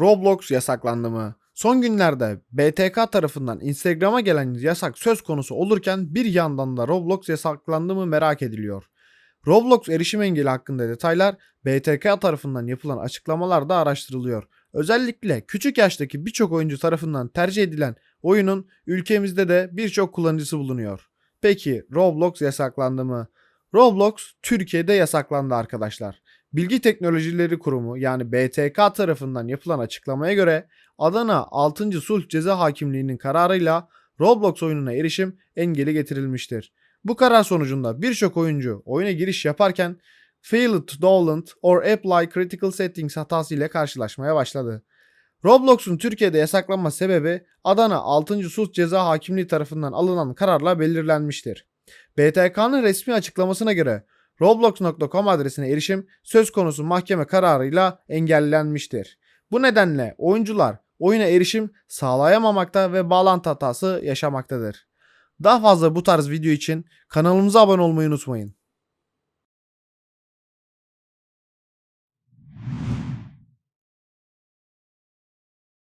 Roblox yasaklandı mı? Son günlerde BTK tarafından Instagram'a gelen yasak söz konusu olurken bir yandan da Roblox yasaklandı mı merak ediliyor. Roblox erişim engeli hakkında detaylar BTK tarafından yapılan açıklamalarda araştırılıyor. Özellikle küçük yaştaki birçok oyuncu tarafından tercih edilen oyunun ülkemizde de birçok kullanıcısı bulunuyor. Peki Roblox yasaklandı mı? Roblox Türkiye'de yasaklandı arkadaşlar. Bilgi Teknolojileri Kurumu yani BTK tarafından yapılan açıklamaya göre Adana 6. Sulh Ceza Hakimliği'nin kararıyla Roblox oyununa erişim engeli getirilmiştir. Bu karar sonucunda birçok oyuncu oyuna giriş yaparken failed to download or apply critical settings hatası ile karşılaşmaya başladı. Roblox'un Türkiye'de yasaklanma sebebi Adana 6. Sulh Ceza Hakimliği tarafından alınan kararla belirlenmiştir. BTK'nın resmi açıklamasına göre roblox.com adresine erişim söz konusu mahkeme kararıyla engellenmiştir. Bu nedenle oyuncular oyuna erişim sağlayamamakta ve bağlantı hatası yaşamaktadır. Daha fazla bu tarz video için kanalımıza abone olmayı unutmayın.